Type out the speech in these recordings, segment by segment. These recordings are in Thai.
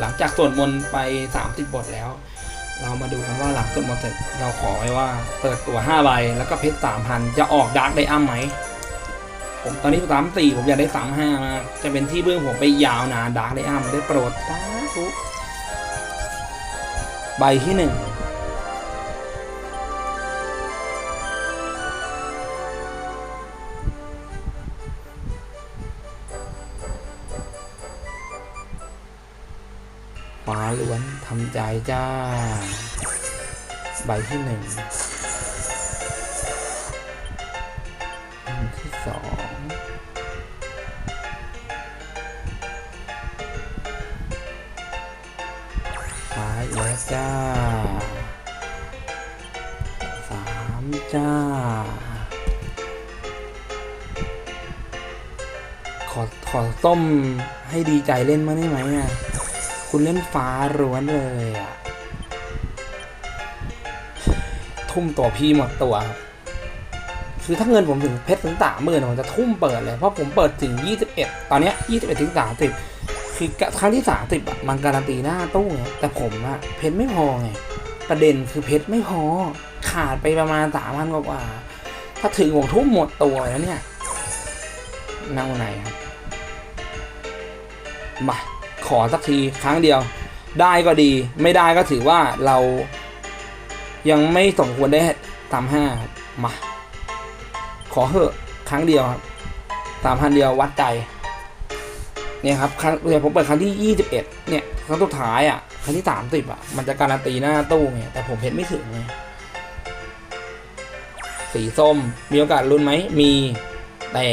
หลังจากสวดมนต์ไป 30 บทแล้ว เรามาดูกันว่าหลังสวดมนต์เสร็จเราขอไว้ว่าเปิดตัว5ใบแล้วก็เพชร3,000จะออกดาร์กไดอัมไหมผมตอนนี้สามสี่ผมอยากได้สามห้ามาจะเป็นที่เบื้องผมไปยาวนานดาร์กไดอัมได้โปรดสาธุใบที่หนึ่ง ฟ้าล้วนทำใจจ้า ใบที่หนึ่งใบที่สองฟ้าอีกแล้วจ้าสามจ้า ขอขอส้มให้ดีใจเล่นมาได้ไหมอะ คุณเล่นฟ้าร้วนเลยอะทุ่มตัวพี่หมดตัวครับคือถ้าเงินผมถึงเพชรถึงสามหมื่นผมจะทุ่มเปิดเลย เพราะผมเปิดถึง 21 ตอนเนี้ย21 ถึง 30 คือครั้งที่ 30อะมันการันตีหน้าตู้ไงแต่ผมอะเพชรไม่พอไงประเด็นคือเพชรไม่พอขาดไปประมาณสามพันกว่า ถ้าถึงผมทุ่มหมดตัวแล้วเนี่ยเน่าไหนครับมา ขอสักทีครั้งเดียว ได้ก็ดี ไม่ได้ก็ถือว่าเรา ยังไม่สมควรได้ตามห้ามา ขอเหอะครั้งเดียวครับสามพันเดียววัดใจเนี่ยครับครั้งเนี่ยผมเปิดครั้งที่ยี่สิบเอ็ดเนี่ยครั้งสุดท้ายอะครั้งที่สามสิบอะ มันจะการันตีหน้าตู้ไงแต่ผมเพชรไม่ถึงไงสีส้มมีโอกาสลุ้นไหมมีแต่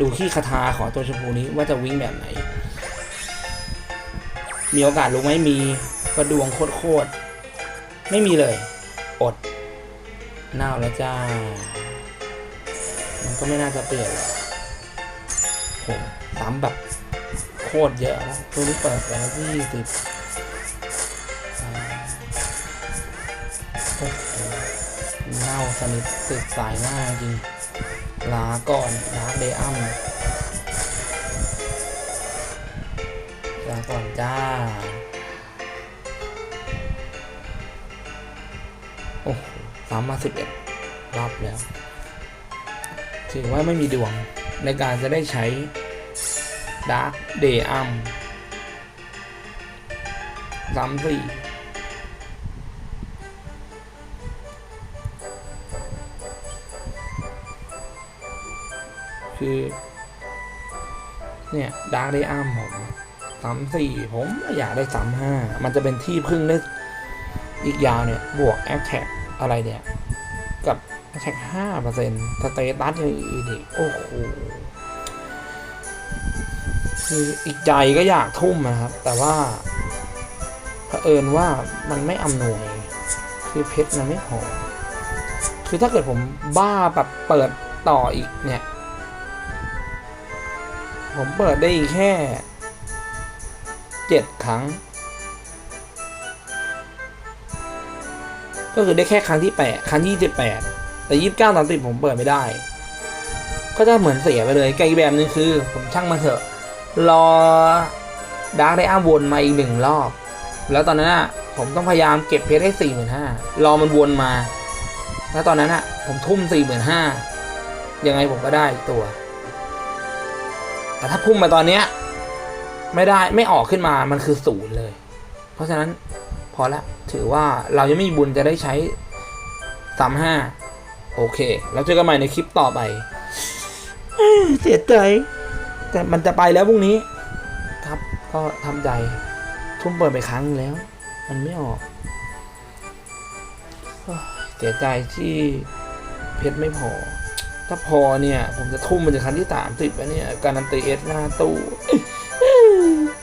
ดูที่คาถาของตัวชมพูนี้ว่าจะวิ่งแบบไหน มีโอกาสรู้ไหมมีกระดวงโคตรๆไม่มีเลย อดเน่าแล้วจ้า มันก็ไม่น่าจะเปลี่ยนหรอกโหซ้ำแบบโคตรเยอะนะตัวนี้เปิดไปแล้วที่สิบเน่าสนิทติดสายหน้าจริงลาก่อนลาเดอัม ลาก่อนจ้า โอ้โหสามมาสิบเอ็ดรอบแล้ว ถือว่าไม่มีดวงในการจะได้ใช้ดาร์ d เดอัมสามสี่คือ เนี่ยดาร์ d เดอัมผม สามสี่ผมอยากได้สามห้ามันจะเป็นที่พึ่งได้อีกยาวเนี่ย บวกแอคแท็กอะไรเนี่ย กับแอคแท็กห้าเปอร์เซ็นต์สเตตัสอย่างอื่นอีกโอ้โหคืออีกใจก็อยากทุ่มนะครับ แต่ว่าเผอิญว่ามันไม่อำนวย คือเพชรมันไม่พอคือถ้าเกิดผมบ้าแบบเปิดต่ออีกเนี่ย ผมเปิดได้อีกแค่ เจ็ดครั้ง ก็คือได้แค่ครั้งที่แปดครั้งที่สิบแปดแต่ยี่สิบเก้าสามสิบผมเปิดไม่ได้ ก็จะเหมือนเสียไปเลยไกลแบบนึงคือ ผมช่างมาเถอะ รอดาร์กได้อ้าวนมาอีกหนึ่งรอบ แล้วตอนนั้นอะผมต้องพยายามเก็บเพชรให้สี่หมื่นห้ารอมันวนมา แล้วตอนนั้นอะ ผมทุ่มสี่หมื่นห้ายังไงผมก็ได้ตัว แต่ถ้าพุ่มมาตอนเนี้ย ไม่ได้ไม่ออกขึ้นมามันคือศูนย์เลย เพราะฉะนั้นพอละถือว่าเรายังไม่มีบุญจะได้ใช้สามห้าโอเค แล้วเจอกันใหม่ในคลิปต่อไปเสียใจแต่มันจะไปแล้วพรุ่งนี้ ครับก็ทำใจ ทุ่มเปิดไปครั้งแล้ว มันไม่ออกเสียใจที่เพชรไม่พอ ถ้าพอเนี่ย ผมจะทุ่มมันจะครั้งที่สามสิบแล้วเนี่ย การันตีเอสหน้าตู้